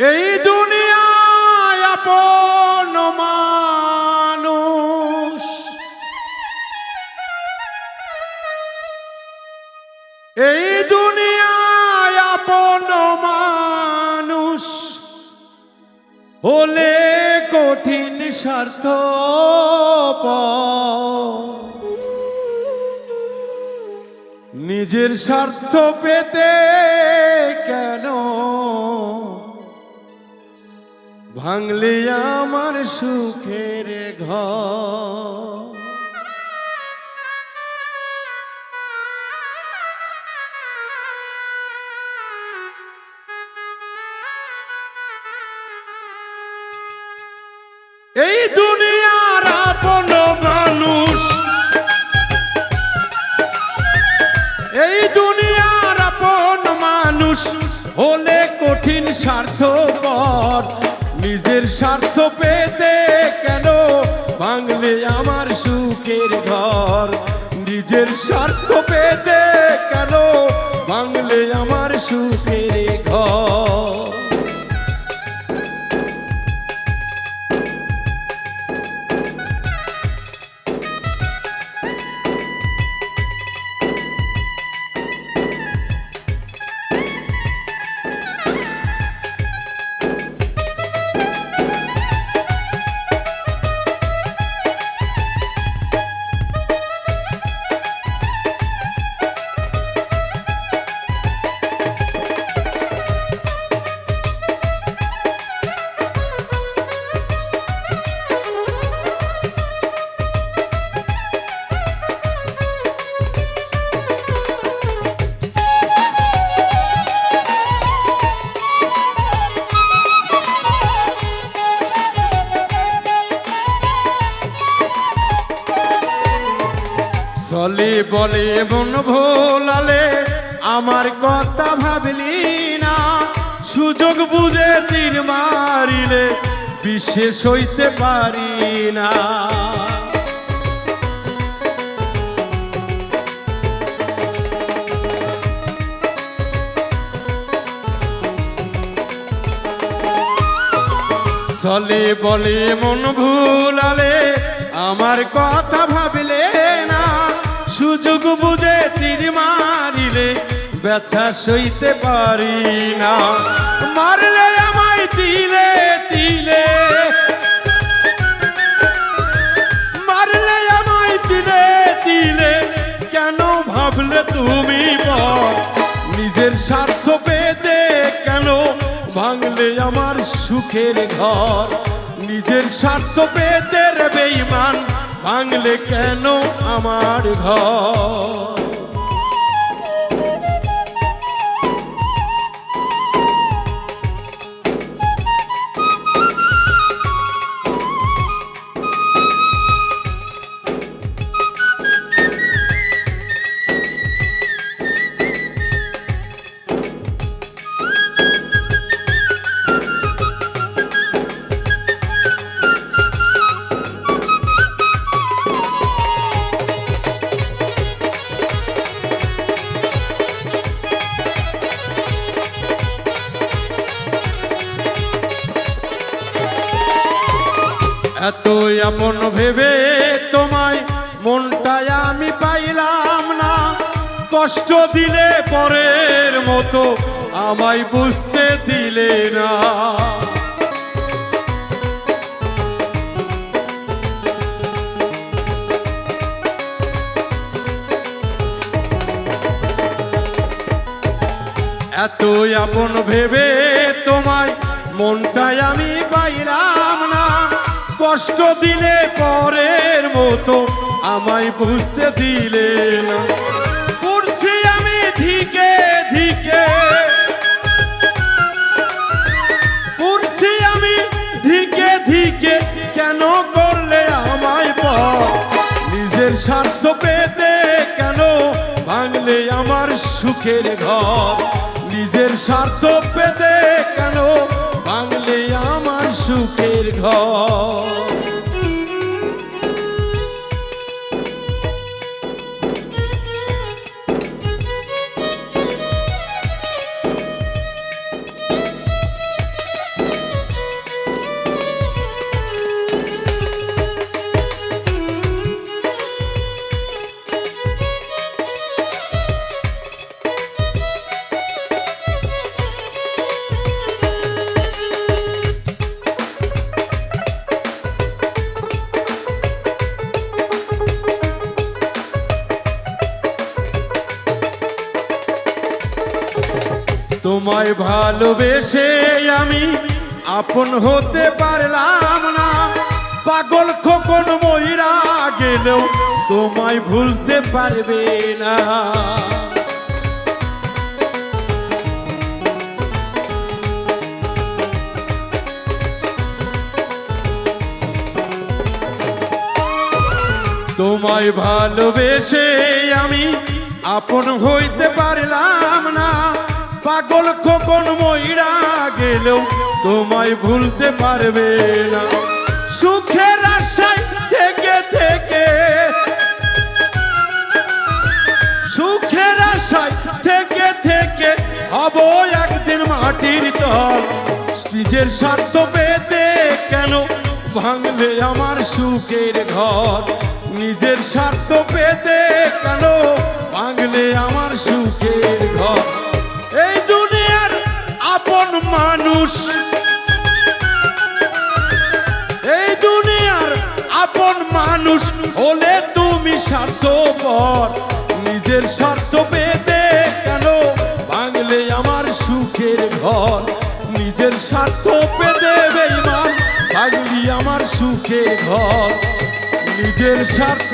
এই দুনিয়ায় আপন মানুষ। এই দুনিয়ায় আপন মানুষ হলে কঠিন স্বার্থ নিজের স্বার্থ পেতে কেন ভাঙলে আমার সুখের ঘর। এই দুনিয়ার আপন মানুষ, এই দুনিয়ার আপন মানুষ হলে কঠিন নিজের স্বার্থ পেতে কেন? বাংলে আমার সুখের ঘর। নিজের স্বার্থ পেতে কেন? বাংলে আমার সুখের চলে বলে, মন ভোলালে আমার কথা ভাবলি না। সুযোগ বুঝে তীর মারিলে বিশেষ হইতে পারি না। চলে, বলে, মন ভুলালে আমার কথা ভাবলে সুযোগ বুঝে তীর মারিলে ব্যথা সইতে পারি না। মারলে আমায় তিলে তিলে। মারলে আমায় তিলে তিলে। কেন ভাবলে তুমি নিজের স্বার্থ পেতে কেন ভাঙলে আমার সুখের ঘর? নিজের স্বার্থ পেতে রে বেঈমান ভাঙলে কেন আমার ঘর? এতই আপন ভেবে তোমায় মনটাই আমি পাইলাম না। কষ্ট দিলে পরের মতো আমায় বুঝতে দিলে না। এতই আপন ভেবে তোমায় মনটাই আমি পাইলাম কষ্ট দিলে পরের মতো আমায় বুঝতে দিলে না। পড়ছি আমি ধিকে ধিকে। পড়ছি আমি ধিকে ধিকে, কেন করলে আমায় পর নিজের স্বার্থ পেতে কেন ভাঙলে আমার সুখের ঘর? নিজের স্বার্থ পেতে কেন সুখের ঘর। তোমায় ভালোবেসে আমি আপন হতে পারলাম না। পাগল খোকন ময়রা গেলেও তোমায় ভুলতে পারবে না। তোমায় ভালোবেসে আমি আপন হইতে পারলাম না। পাগল খোকন ময়রা গেলেও তোমায় ভুলতে পারবে না। সুখের আশায় থেকে থেকে, সুখের আশায় থেকে থেকে হব একদিন মাটির তল। নিজের স্বার্থ পেতে কেন ভাঙলে আমার সুখের ঘর? নিজের স্বার্থ পেতে কেন ভাঙলে আমার সুখের ঘর? মানুষ। এই দুনিয়ার আপন মানুষ হলে তুমি স্বার্থপর। নিজের স্বার্থ পেতে কেন? ভাঙলে আমার সুখের ঘর। নিজের স্বার্থ পেতে বেইমান ভাঙলি আমার সুখের ঘর। নিজের স্বার্থ